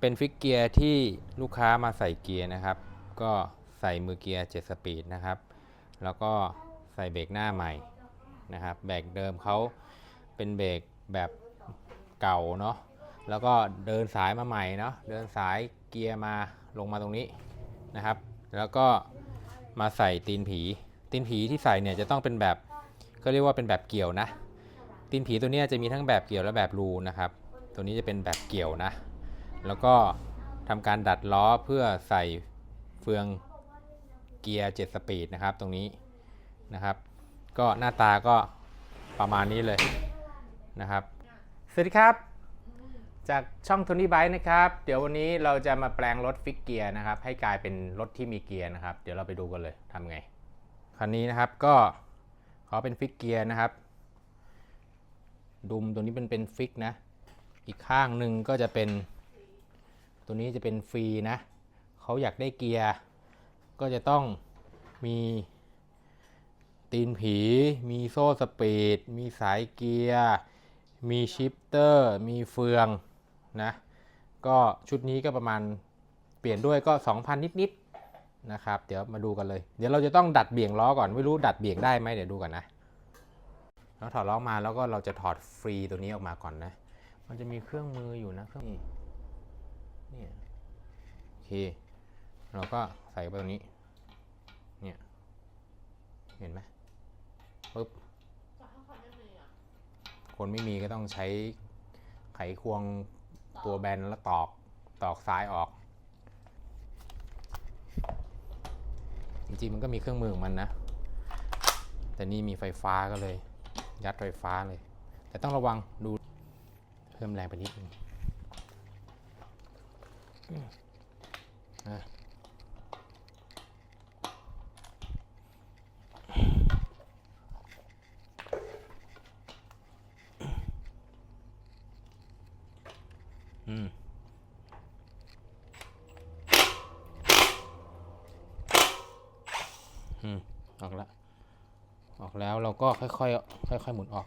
เป็นฟิกเกียร์ที่ลูกค้ามาใส่เกียร์นะครับ ก็ใส่มือเกียร์7สปีดนะครับ แล้วก็ใส่เบรกหน้าใหม่นะครับเบรกเดิมเขาเป็นเบรกแบบเก่าเนาะแล้วก็เดินสายมาใหม่เนาะเดินสายเกียร์มาลงมาตรงนี้นะครับ แล้วก็มาใส่ตีนผี ตีนผีที่ใส่เนี่ยจะต้องเป็นแบบก็เรียกว่าเป็นแบบเกี่ยวนะ ตีนผีตัวนี้จะมีทั้งแบบเกี่ยวและแบบรูนะครับ ตัวนี้จะเป็นแบบเกี่ยวนะ แล้วก็ทำการดัดล้อเพื่อใส่เฟืองเกียร์ 7 สปีดนะครับตรงนี้นะครับ ก็หน้าตาก็ประมาณนี้เลยนะครับ สวัสดีครับ จากช่อง Tony Bike นะครับ เดี๋ยววันนี้เราจะมาแปลงรถฟิกเกียร์นะครับ ให้กลายเป็นรถที่มีเกียร์นะครับ เดี๋ยวเราไปดูกันเลยทำไง คันนี้นะครับก็ขอเป็นฟิกเกียร์นะครับ ดุมตัวนี้เป็นเป็นฟิกนะ อีกข้างหนึ่งก็จะเป็น ตัวนี้จะเป็นฟรีนะเขาอยากได้เกียร์ ก็จะต้องมีตีนผี มีโซ่สปีด มีสายเกียร์ มีชิปเตอร์ มีเฟืองนะ ก็ชุดนี้ก็ประมาณเปลี่ยนด้วยก็ 2,000 นิดๆนะครับ เดี๋ยวมาดูกันเลย เดี๋ยวเราจะต้องดัดเบี่ยงล้อก่อน ไม่รู้ดัดเบี่ยงได้ไหมเดี๋ยวดูกันนะแล้วถอดล้อมาแล้วก็เราจะถอดฟรีตัวนี้ออกมาก่อนนะ มันจะมีเครื่องมืออยู่นะเครื่องนี่เนี่ยโอ เค เราก็ใส่ไปตรงนี้ เนี่ย เห็นไหมปึ๊บคนไม่มีก็ต้องใช้ไขควงตัวแบนแล้วตอกตอกซ้ายออก จริงๆมันก็มีเครื่องมือของมันนะ แต่นี่มีไฟฟ้าก็เลย ยัดไฟฟ้าเลย แต่ต้องระวังดูเพิ่มแรงไปนิดนึง อืมอะอืมอออกแล้วออกแล้วเราก็ค่อยๆค่อยๆหมุนออก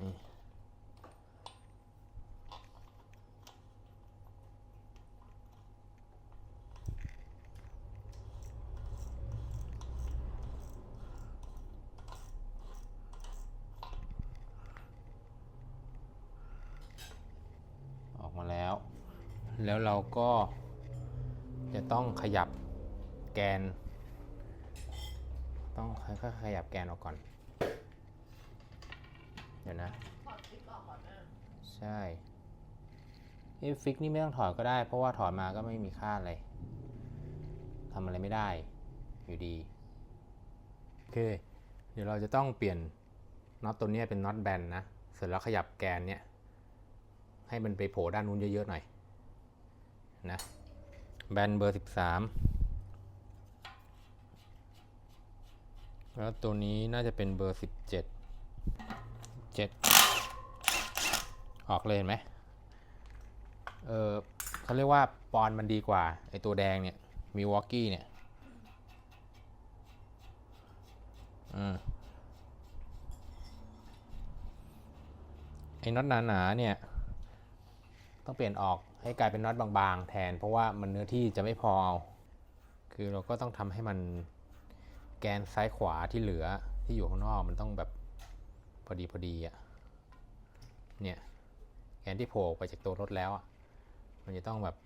นี่ออกมาแล้ว แล้วเราก็จะต้องขยับแกน ต้องค่อยๆขยับแกนออกก่อน เดี๋ยวนะใช่นี่ฟิกนี่ไม่ต้องถอดก็ได้ เพราะว่าถอดมาก็ไม่มีค่าอะไรทำอะไรไม่ได้อยู่ดีโอเค เดี๋ยวเราจะต้องเปลี่ยนน็อตตัวนี้เป็นน็อตแบนนะ เสร็จแล้วขยับแกนเนี้ยให้มันไปโผล่ด้านนู้นเยอะๆหน่อย นะแบนเบอร์ 13 แล้วตัวนี้น่าจะเป็นเบอร์ 17 7 ออกเลยเห็นไหมเออเขาเรียกว่าปอนมันดีกว่า ไอตัวแดงเนี่ย มีวอกกี้เนี่ยอืมไอ้น็อตหนาๆเนี่ย ต้องเปลี่ยนออก ให้กลายเป็นน็อตบางๆ แทน เพราะว่ามันเนื้อที่จะไม่พอเอาคือเราก็ต้องทำให้มันแกนซ้ายขวาที่เหลือที่อยู่ข้างนอกมันต้องแบบพอดีพอดีอะ่ะ เนี่ยแกนที่โผล่ไปจากตัวรถแล้วอะ่ะ มันจะต้องแบบ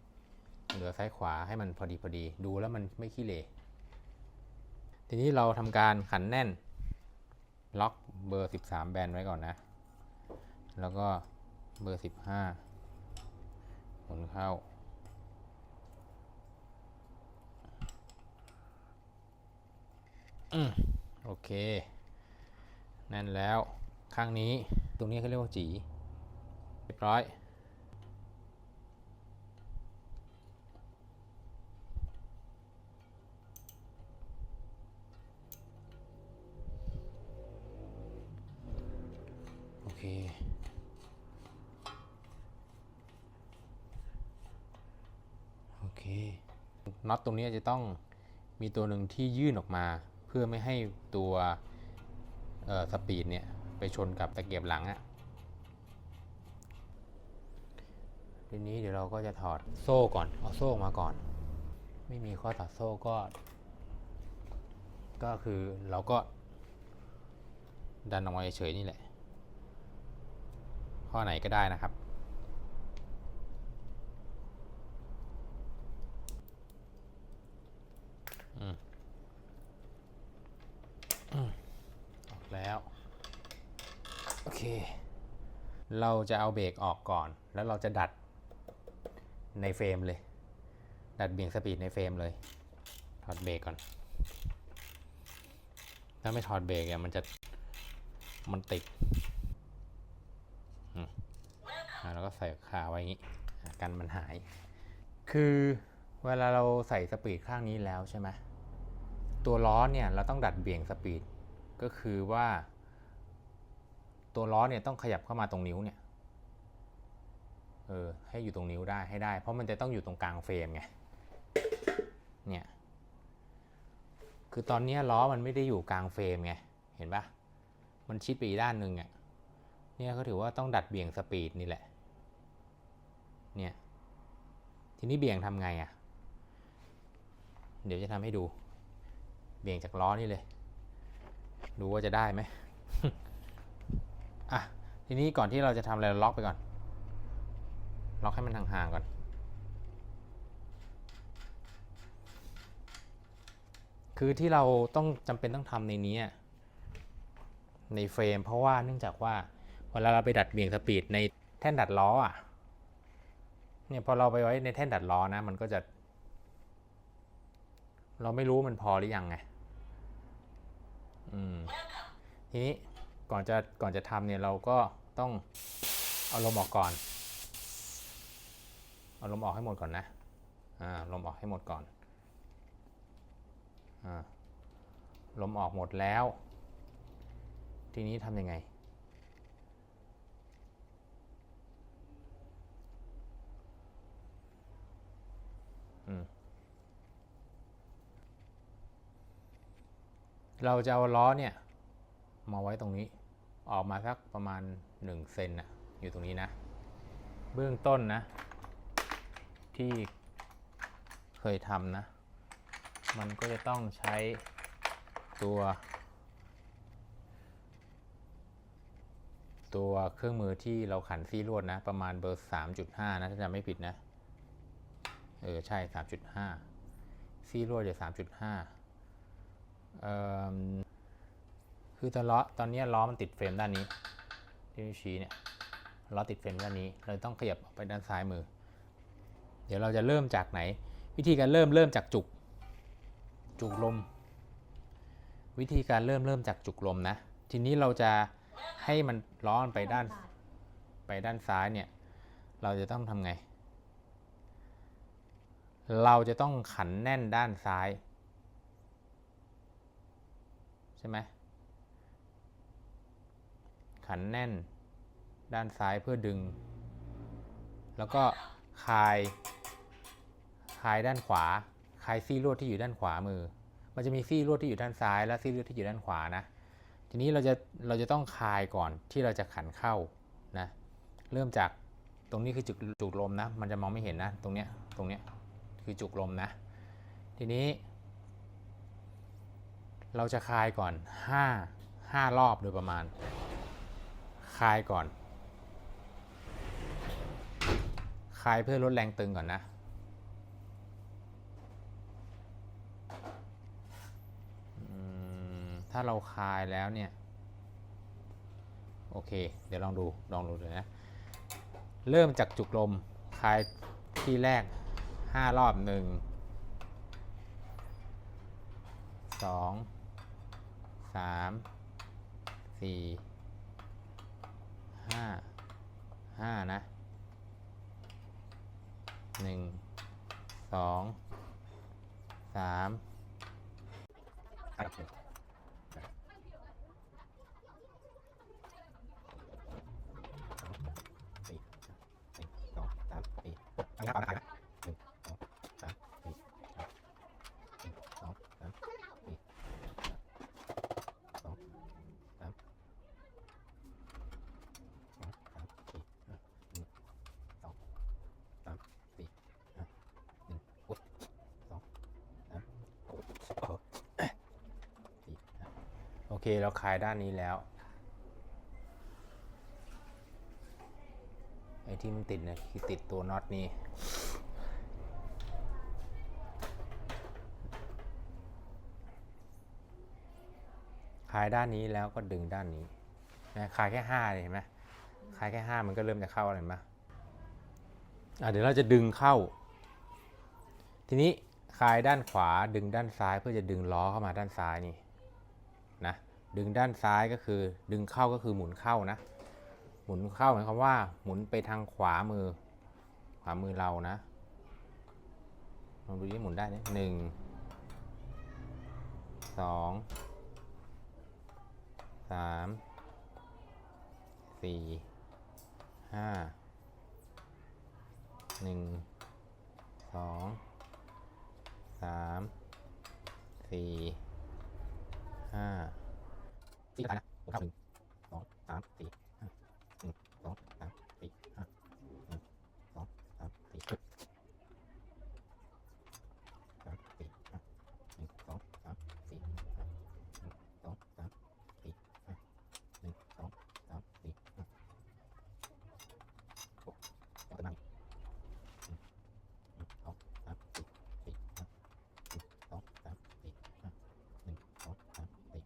เหลือซ้ายขวาให้มันพอดีพอดี ดูแล้วมันไม่ขี้เหร่ทีนี้เราทำการขันแน่น ล็อกเบอร์ 13 แบนไว้ก่อนนะ แล้วก็เบอร์ 15หมุน เข้าอืมโอเคแน่นแล้ว ข้างนี้ ตรงนี้เขาเรียกว่าจี เรียบร้อย น็อตตรงนี้จะต้องมีตัวหนึ่งที่ยื่นออกมา เพื่อไม่ให้ตัวสปีดเนี่ยไปชนกับตะเกียบหลังอะทีนี้เดี๋ยวเราก็จะถอดโซ่ก่อน เอาโซ่มาก่อน ไม่มีข้อตัดโซ่ก็ ก็คือเราก็ ดันออกมาเฉยๆนี่แหละ ข้อไหนก็ได้นะครับ อืมอืมออกแล้ว โอเค เราจะเอาเบรกออกก่อน แล้วเราจะดัดในเฟรมเลย ดัดเบี่ยงสปีดในเฟรมเลย ถอดเบรกก่อน ถ้าไม่ถอดเบรกเนี่ยมันจะมันติดอืมอะแล้วก็ใส่ขาไว้อย่างนี้กันมันหาย คือเวลาเราใส่สปีดข้างนี้แล้วใช่ไหมตัวล้อเนี่ยเราต้องดัดเบี่ยงสปีด ก็คือว่า ตัวล้อเนี่ยต้องขยับเข้ามาตรงนิ้วเนี่ยเออให้อยู่ตรงนิ้วได้ให้ได้ เพราะมันจะต้องอยู่ตรงกลางเฟรมไงเนี่ยคือตอนนี้ล้อมันไม่ได้อยู่กลางเฟรมไงเห็นปะมันชิดไปอีกด้านหนึ่งอะเนี่ยเขาถือว่าต้องดัดเบี่ยงสปีดนี่แหละเนี่ยทีนี้เบี่ยงทำไงอะ เดี๋ยวจะทำให้ดู เบี่ยงจากล้อนี่เลย ดูว่าจะได้ไหม อะ ทีนี้ก่อนที่เราจะทำอะไรล็อกไปก่อน ล็อกให้มันห่างๆก่อนคือที่เราต้องจำเป็นต้องทำในนี้ในเฟรม เพราะว่าเนื่องจากว่าเวลาเราไปดัดเบี่ยงสปีดในแท่นดัดล้ออะเนี่ยพอเราไปไว้ในแท่นดัดล้อนะ มันก็จะ เราไม่รู้มันพอหรือยังไง อืม ทีนี้ ก่อนจะก่อนจะทำเนี่ยเราก็ต้องเอาลมออกก่อน เอาลมออกให้หมดก่อนนะอ่าลมออกให้หมดก่อนอ่าลมออกหมดแล้ว ทีนี้ทำยังไง เราจะเอาล้อเนี่ย มาไว้ตรงนี้ ออกมาสักประมาณ1เซนนะอยู่ตรงนี้นะ เบื้องต้นนะ ที่เคยทำนะ มันก็จะต้องใช้ตัว ตัวเครื่องมือที่เราขันซี่ลวดนะ ประมาณเบอร์ 3.5 นะ ถ้าจำไม่ผิดนะ เออ ใช่ 3.5 ซี่ลวดจะ3.5เอ่อ คือตอนล้อตอนนี้ล้อมันติดเฟรมด้านนี้ที่นิ้วชี้เนี่ยล้อติดเฟรมด้านนี้ เราต้องขยับออกไปด้านซ้ายมือ เดี๋ยวเราจะเริ่มจากไหน วิธีการเริ่มเริ่มจากจุก จุกลม วิธีการเริ่มเริ่มจากจุกลมนะ ทีนี้เราจะให้มันล้อมันไปด้านไปด้านซ้ายเนี่ย เราจะต้องทำไง เราจะต้องขันแน่นด้านซ้าย ใช่ไหม ขันแน่น ด้านซ้ายเพื่อดึง แล้วก็คลายคลายด้านขวาคลายซี่ลวดที่อยู่ด้านขวามือ มันจะมีซี่ลวดที่อยู่ด้านซ้าย และซี่ลวดที่อยู่ด้านขวานะ ทีนี้เราจะเราจะต้องคลายก่อนที่เราจะขันเข้านะเริ่มจากตรงนี้คือจุกจุกลมนะ มันจะมองไม่เห็นนะ ตรงเนี้ยตรงเนี้ยคือจุกลมนะ ทีนี้ เราจะคลายก่อน 5 5 รอบโดยประมาณ คลายก่อน คลายเพื่อลดแรงตึงก่อนนะ ถ้าเราคลายแล้วเนี่ย โอเค เดี๋ยวลองดู ลองดูเลยนะ เริ่มจากจุกลม คลายที่แรก 5 รอบ 1 2 3 4 5 5นะ1 2 3สี่สี่สองสามสี่หกนี่ครับเอาหน้าขายนะหนึ่งสองสามสี่ห้าหนึ่งสองสามสี่สองสามสองสามสี่ห้าหนึ่งสองสามสี่ เคเราคลายด้านนี้แล้วไอ้ที่มันติดเนี่ยคือติดตัวน็อตนี้ คลายด้านนี้แล้วก็ดึงด้านนี้นะคลายแค่ห้าเลยเห็นไหมคลายแค่ห้ามันก็เริ่มจะเข้าอะไรไหมอะเดี๋ยวเราจะดึงเข้า ทีนี้คลายด้านขวาดึงด้านซ้ายเพื่อจะดึงล้อเข้ามาด้านซ้ายนี่ ดึงด้านซ้ายก็คือ ดึงเข้าก็คือหมุนเข้านะ หมุนเข้าหมายความว่า หมุนไปทางขวามือ ขวามือเรานะลองดูที่หมุนได้เนี่ยหนึ่งสองสามสี่ห้าหนึ่งสองสามสี่ห้า สี่กระต่ายนะผมเข้าหนึ่งสองสามสี่ห้าหนึ่งสองสามสี่ห้าหนึ่งสองสามสี่ห้าสามสี่ห้าหนึ่งสองสามสี่ห้าหนึ่งสองสามสี่ห้าหนึ่งสองสามสี่ห้าหกต่อไปหนึ่งหนึ่งสองสามสี่สี่ห้าหนึ่งสองสามสี่ห้าหนึ่งสองสามสี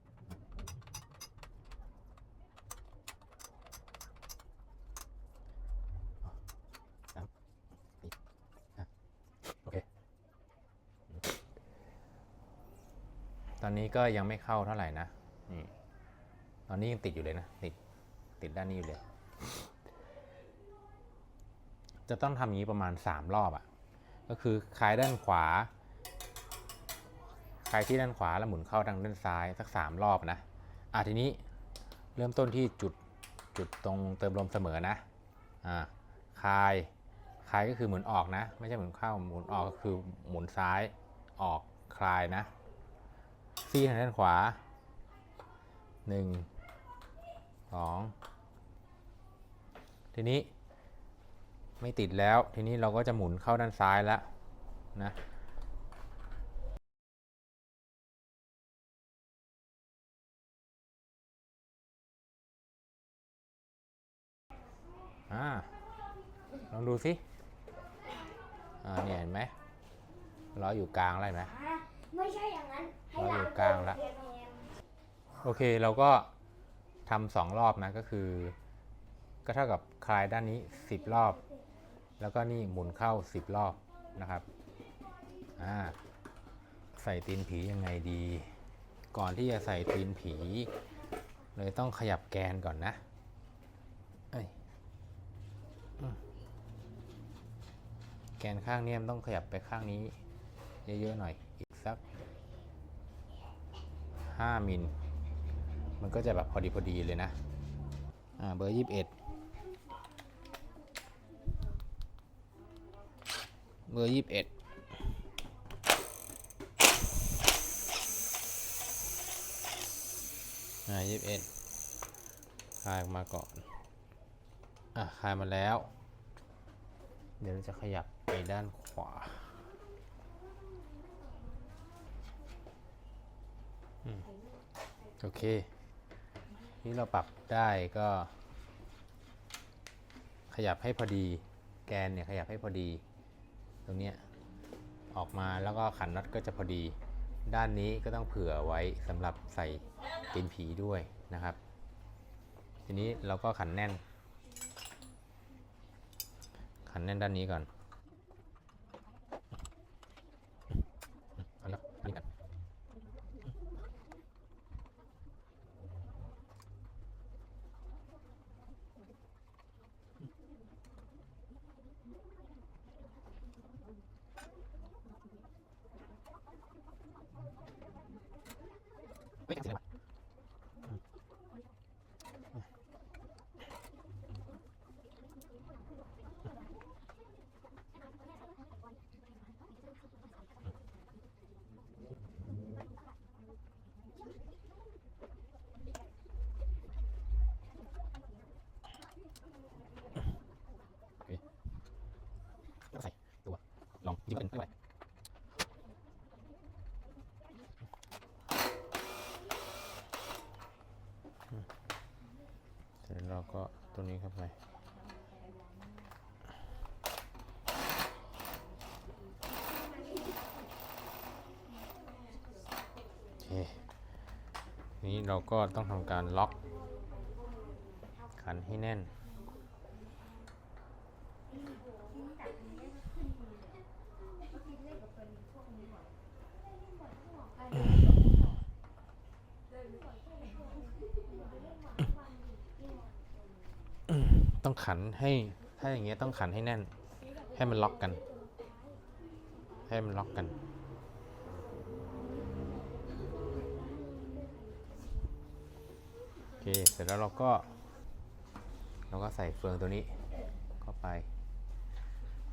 ่ห้า โอเค ตอ นี้ก็ยังไม่เข้าเท่าไหร่นะนี่ตอนนี้ยังติดอยู่เลยนะติดติดด้านนี้อยู่เลย จะต้องทำอย่างนี้ประมาณ 3 รอบอะ่ะ ก็คือคลายด้านขวาคลายที่ด้านขวาแล้วหมุนเข้าทางด้านซ้ายสัก 3 รอบนะอะทีนี้เริ่มต้นที่จุดจุดตรงเติมลมเสมอนะอ่าคลายคลายก็คือหมุนออกนะ ไม่ใช่หมุนเข้าหมุนออกก็คือหมุนซ้ายออกคลายนะ ซีทางด้านขวา 1 2 ทีนี้ไม่ติดแล้ว ทีนี้เราก็จะหมุนเข้าด้านซ้ายแล้วนะอ่าลองดูสิอ่าเนี่ยเห็นไหมล้ออยู่กลางอะไรไหม ไม่ใช่อย่างนั้น ให้เราอยู่ล้างกลางละเรียนเองโอเคเราก็ทำสองรอบนะก็คือ ก็เท่ากับคลายด้านนี้ 10 รอบ แล้วก็นี่หมุนเข้า 10 รอบนะครับอ่าใส่ตีนผียังไงดี ก่อนที่จะใส่ตีนผี เลยต้องขยับแกนก่อนนะเอ้ยอืมแกนข้างเนี้ยมันต้องขยับไปข้างนี้ เยอะๆหน่อยอีกสัก 5มิล มันก็จะแบบพอดีพอดีเลยนะ อ่า เบอร์ 21 เบอร์ 21อ่า21คลายออกมาก่อน อะคลายมาแล้ว เดี๋ยวเราจะขยับไปด้านขวา โอเค นี่เราปรับได้ก็ ขยับให้พอดี แกนเนี่ยขยับให้พอดี ตรงเนี้ยออกมาแล้วก็ขันน็อตก็จะพอดี ด้านนี้ก็ต้องเผื่อไว้สำหรับใส่ตีนผีด้วยนะครับ ทีนี้เราก็ขันแน่น ขันแน่นด้านนี้ก่อน ยิงก็ดึงไม่ไหวเสร็จเราก็ตัวนี้เข้าไปคนี้เราก็ต้องทำการล็อก ขันให้แน่น ต้องขันให้ ถ้าอย่างเงี้ยต้องขันให้แน่น ให้มันล็อกกัน ให้มันล็อกกัน โอเค เสร็จแล้วเราก็ เราก็ใส่เฟืองตัวนี้เข้าไป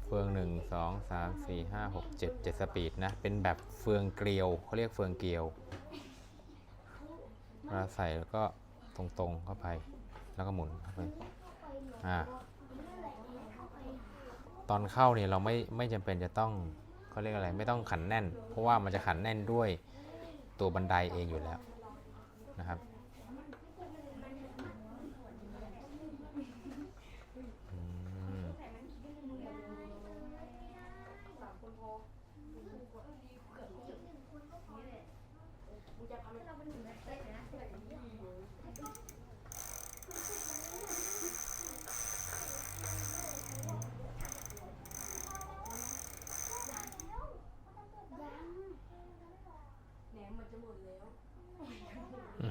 เฟืองหนึ่งสองสามสี่ห้าหกเจ็ดเจ็ดสปีดนะ เป็นแบบเฟืองเกลียวเขาเรียกเฟืองเกลียวเวลาใส่แล้วก็ตรงๆเข้าไป แล้วก็หมุนเข้าไป อ่าตอนเข้าเนี่ยเราไม่ไม่จำเป็นจะต้องเขาเรียกอะไรไม่ต้องขันแน่น เพราะว่ามันจะขันแน่นด้วยตัวบันไดเองอยู่แล้วนะครับ อื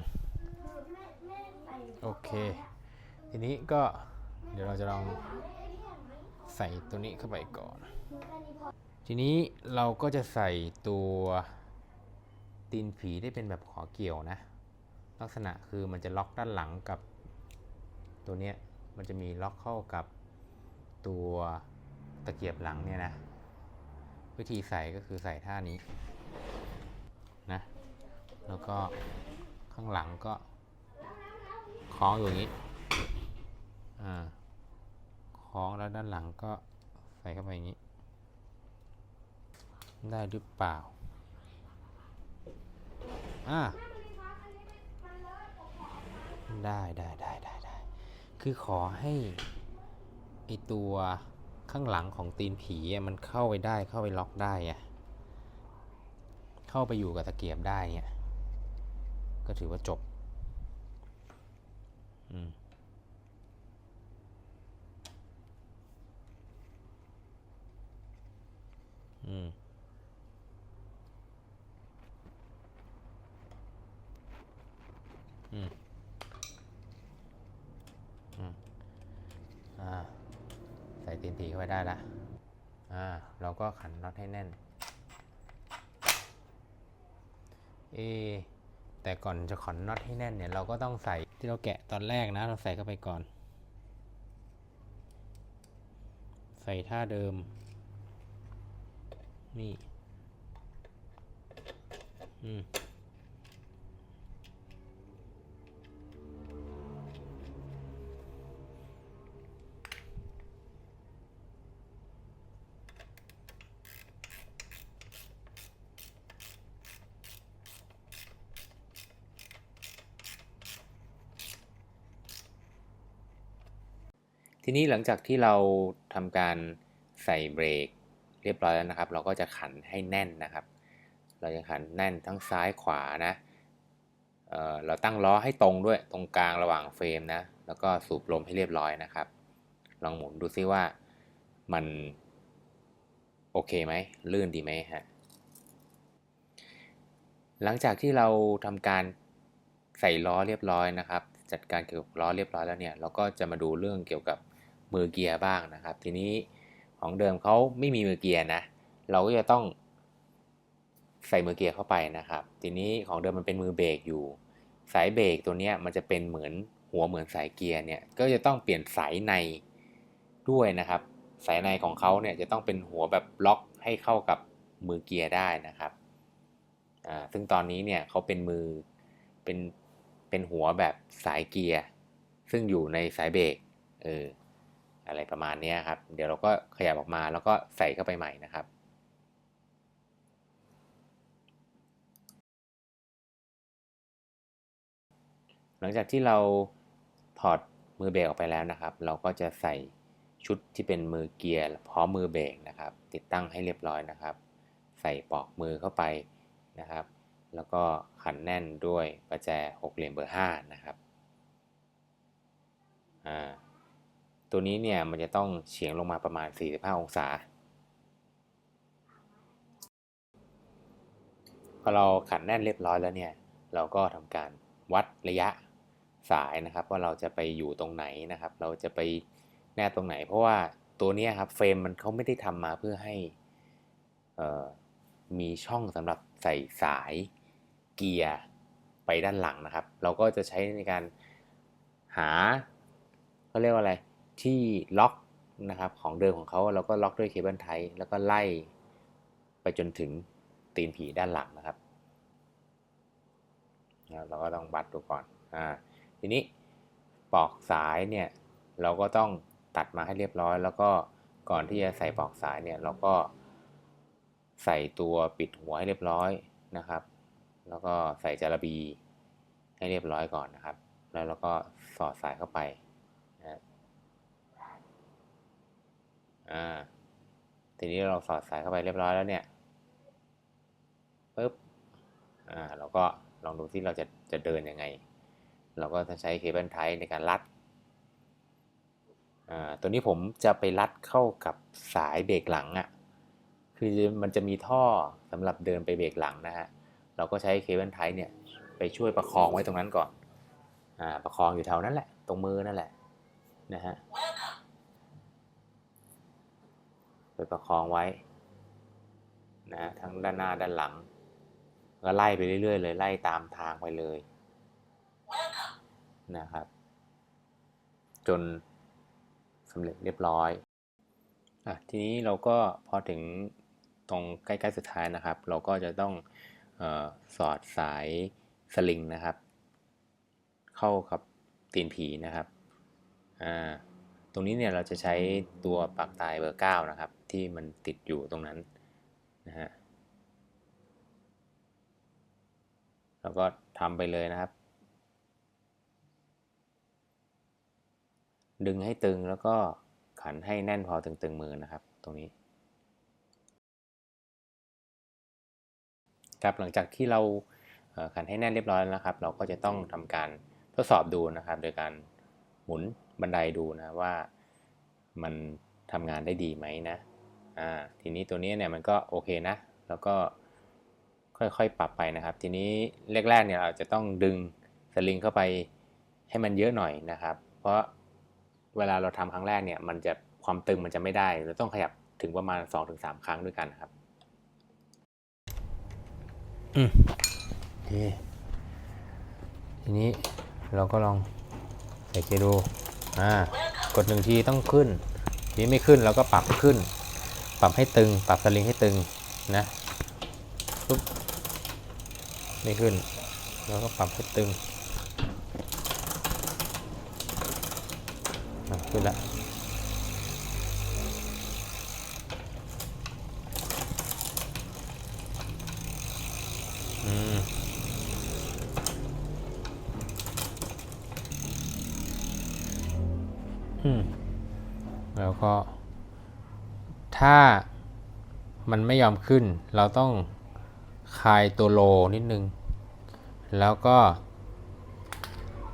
มโอเค ทีนี้ ก็เดี๋ยวเราจะลองใส่ตัวนี้เข้าไปก่อน ทีนี้เราก็จะใส่ตัวตีนผีได้เป็นแบบขอเกี่ยวนะ ลักษณะคือมันจะล็อกด้านหลังกับตัวเนี้ยมันจะมีล็อกเข้ากับตัวตะเกียบหลังเนี่ยนะ วิธีใส่ก็คือใส่ท่านี้นะแล้วก็ข้างหลังก็คล้องอยู่อย่างนี้ อ่าคล้องแล้วด้านหลังก็ใส่เข้าไปอย่างนี้ ได้หรือเปล่า อ่าได้ได้ได้ได้ได้คือขอให้ไอตัวข้างหลังของตีนผีมันเข้าไปได้เข้าไปล็อกได้อะเข้าไปอยู่กับตะเกียบได้เนี่ยก็ถือว่าจบ อืม อืม อืม อืม อ่า ใส่ ตีนผีเข้าไปได้ละอ่าเราก็ขันน็อตให้แน่นเอแต่ก่อนจะขันน็อตให้แน่นเนี่ยเราก็ต้องใส่ที่เราแกะตอนแรกนะ เราใส่เข้าไปก่อน ใส่ท่าเดิม นี่ อืม ทีนี้หลังจากที่เราทำการใส่เบรกเรียบร้อยแล้วนะครับ เราก็จะขันให้แน่นนะครับ เราจะขันแน่นทั้งซ้ายขวานะเเราตั้งล้อให้ตรงด้วยตรงกลางระหว่างเฟรมนะ แล้วก็สูบลมให้เรียบร้อยนะครับ ลองหมุนดูซิว่ามันโอเคไหมลื่นดีไหมฮะหลังจากที่เราทำการใส่ล้อเรียบร้อยนะครับ จัดการเกี่ยวกับล้อเรียบร้อยแล้วเนี่ยเราก็จะมาดูเรื่องเกี่ยวกับ มือเกียร์บ้างนะครับ ทีนี้ของเดิมเขาไม่มีมือเกียร์นะ เราก็จะต้องใส่มือเกียร์เข้าไปนะครับ ทีนี้ของเดิมมันเป็นมือเบรกอยู่ สายเบรกตัวนี้มันจะเป็นเหมือนหัวเหมือนสายเกียร์เนี่ย ก็จะต้องเปลี่ยนสายในด้วยนะครับ สายในของเขาเนี่ยจะต้องเป็นหัวแบบล็อกให้เข้ากับมือเกียร์ได้นะครับ อ่า ซึ่งตอนนี้เนี่ยเขาเป็นมือเป็นเป็นหัวแบบสายเกียร์ ซึ่งอยู่ในสายเบรก เออ อะไรประมาณนี้ครับ เดี๋ยวเราก็ขยับออกมาแล้วก็ใส่เข้าไปใหม่นะครับหลังจากที่เราถอดมือเบรกออกไปแล้วนะครับ เราก็จะใส่ชุดที่เป็นมือเกียร์พร้อมมือเบรกนะครับ ติดตั้งให้เรียบร้อยนะครับ ใส่ปลอกมือเข้าไปนะครับ แล้วก็ขันแน่นด้วยประแจหกเหลี่ยมเบอร์ห้านะครับอ่า ตัวนี้เนี่ยมันจะต้องเฉียงลงมาประมาณ 45 องศา พอเราขันแน่นเรียบร้อยแล้วเนี่ย เราก็ทำการวัดระยะสายนะครับว่าเราจะไปอยู่ตรงไหนนะครับ เราจะไปแนบตรงไหน เพราะว่าตัวนี้ครับเฟรมมันเขาไม่ได้ทำมาเพื่อให้มีช่องสำหรับใส่สายเกียร์ไปด้านหลังนะครับ เราก็จะใช้ในการหาเขาเรียกว่าอะไร ที่ล็อกนะครับของเดิมของเขาเราก็ล็อกด้วยเคเบิลไทแล้วก็ไล่ไปจนถึงตีนผีด้านหลังนะครับนะเราก็ต้องวัดดูก่อนอ่าทีนี้ปลอกสายเนี่ยเราก็ต้องตัดมาให้เรียบร้อย แล้วก็ก่อนที่จะใส่ปลอกสายเนี่ยเราก็ใส่ตัวปิดหัวให้เรียบร้อยนะครับ แล้วก็ใส่จาระบีให้เรียบร้อยก่อนนะครับ แล้วเราก็สอดสายเข้าไปนะ อ่าทีนี้เราสอดสายเข้าไปเรียบร้อยแล้วเนี่ยปึ๊บอ่าเราก็ลองดูที่เราจะจะเดินยังไง เราก็จะใช้เคเบิลไทในการรัดอ่าตัวนี้ผมจะไปรัดเข้ากับสายเบรกหลังอะ่ะคือมันจะมีท่อสำหรับเดินไปเบรกหลังนะฮะเราก็ใช้เคเบิลไทเนี่ยไปช่วยประคองไว้ตรงนั้นก่อนอ่าประคองอยู่แถวนั้นแหละ ตรงมือนั่นแหละนะฮะ ไปประคองไว้นะทั้งด้านหน้าด้านหลัง ก็ไล่ไปเรื่อยๆ เลยไล่ตามทางไปเลยนะครับ จนสำเร็จเรียบร้อยอะทีนี้เราก็พอถึงตรงใกล้ๆสุดท้ายนะครับ เราก็จะต้องออสอดสายสลิงนะครับ เข้ากับตีนผีนะครับอ่า ตรงนี้เนี่ยเราจะใช้ตัวปลักตายเบอร์9นะครับ ที่มันติดอยู่ตรงนั้นนะฮะแล้วก็ทำไปเลยนะครับ ดึงให้ตึงแล้วก็ขันให้แน่นพอตึงๆมือนะครับ ตรงนี้ครับหลังจากที่เราขันให้แน่นเรียบร้อยแล้วนะครับ เราก็จะต้องทำการทดสอบดูนะครับ โดยการหมุน บันไดดูนะว่ามันทำงานได้ดีไหมนะอ่าทีนี้ตัวนี้เนี่ยมันก็โอเคนะ แล้วก็ค่อยๆปรับไปนะครับ ทีนี้แรกๆเนี่ยเราจะต้องดึงสลิงเข้าไปให้มันเยอะหน่อยนะครับ เพราะเวลาเราทำครั้งแรกเนี่ยมันจะความตึงมันจะไม่ได้เราต้องขยับถึงประมาณ 2-3 ครั้งด้วยกันครับอืมทีนี้เราก็ลองใส่เกียร์ดู อ่ากดหนึ่งทีต้องขึ้นทีนี้ไม่ขึ้นเราก็ปรับขึ้น ปรับให้ตึง ปรับสลิงให้ตึงนะปุ๊บไม่ขึ้นแล้วก็ปรับให้ตึงขึ้นละอืมอืม แล้วก็ ถ้ามันไม่ยอมขึ้น เราต้องคลายตัวโลนิดนึง แล้วก็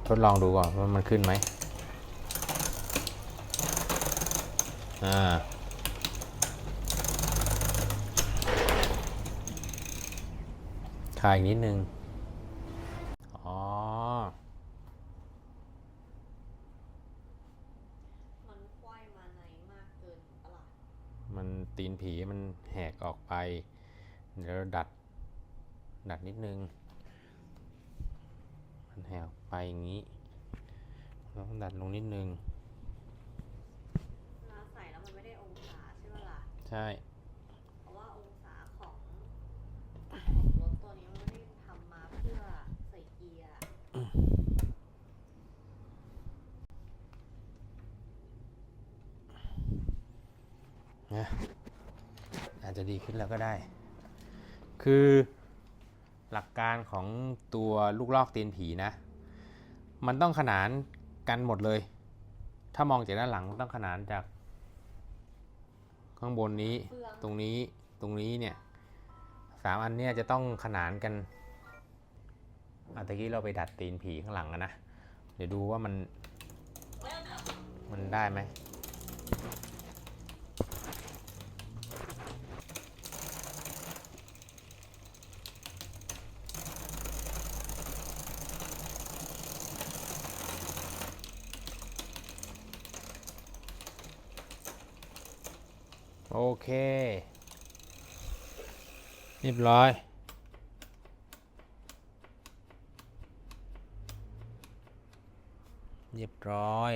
ทดลองดูก่อนว่ามันขึ้นไหมอ่าคลายนิดนึง อ๋อ มันควายมาในมากเกินปะล่ะ มันตีน ผีมันแหกออกไป เดี๋ยวเราดัด ดัดนิดนึง มันแหกออกไปอย่างนี้ เราต้องดัดลงนิดนึงเวลาใส่แล้วมันไม่ได้องศาใช่ไหมล่ะ ใช่ เพราะว่าองศาของของรถตัวนี้มันไม่ได้ทำมาเพื่อใส่เกียร์ นะอา จะดีขึ้นแล้วก็ได้ คือหลักการของตัวลูกลอกตีนผีนะ มันต้องขนานกันหมดเลย ถ้ามองจากด้านหลังต้องขนานจากข้างบนนี้ ตรงนี้ ตรงนี้เนี่ยสามอันเนี้ยจะต้องขนานกันอันตะกี้เราไปดัดตีนผีข้างหลังนะ เดี๋ยวดูว่ามัน มันได้ไหม โอเค เรียบร้อย เรียบร้อย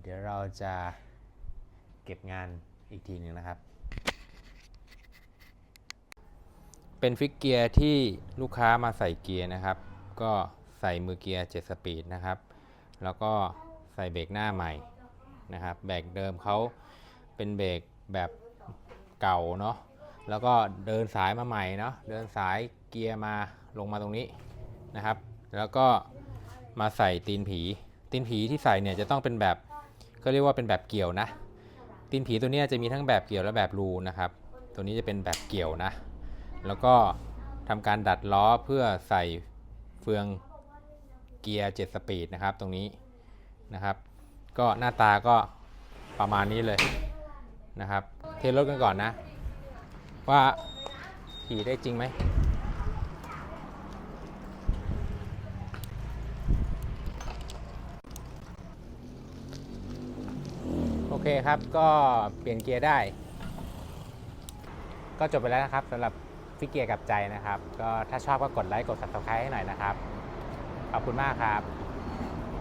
เดี๋ยวเราจะเก็บงานอีกทีหนึ่งนะครับ เป็นฟิกเกียร์ที่ลูกค้ามาใส่เกียร์นะครับ ก็ใส่มือเกียร์7สปีดนะครับ แล้วก็ใส่เบรกหน้าใหม่นะครับเบรกเดิมเขาเป็นเบรกแบบเก่าเนาะแล้วก็เดินสายมาใหม่เนาะเดินสายเกียร์มาลงมาตรงนี้นะครับ แล้วก็มาใส่ตีนผี ตีนผีที่ใส่เนี่ยจะต้องเป็นแบบก็เรียกว่าเป็นแบบเกี่ยวนะ ตีนผีตัวนี้จะมีทั้งแบบเกี่ยวและแบบรูนะครับ ตัวนี้จะเป็นแบบเกี่ยวนะ แล้วก็ทำการดัดล้อเพื่อใส่เฟืองเกียร์ 7 สปีดนะครับตรงนี้นะครับ ก็หน้าตาก็ประมาณนี้เลยนะครับ เทสรถกันก่อนนะ ว่าขี่ได้จริงไหมโอเคครับก็เปลี่ยนเกียร์ได้ ก็จบไปแล้วนะครับสำหรับ ฟิกเกียร์กับใจนะครับ ก็ถ้าชอบก็กดไลค์กด subscribe ให้หน่อยนะครับ ขอบคุณมากครับ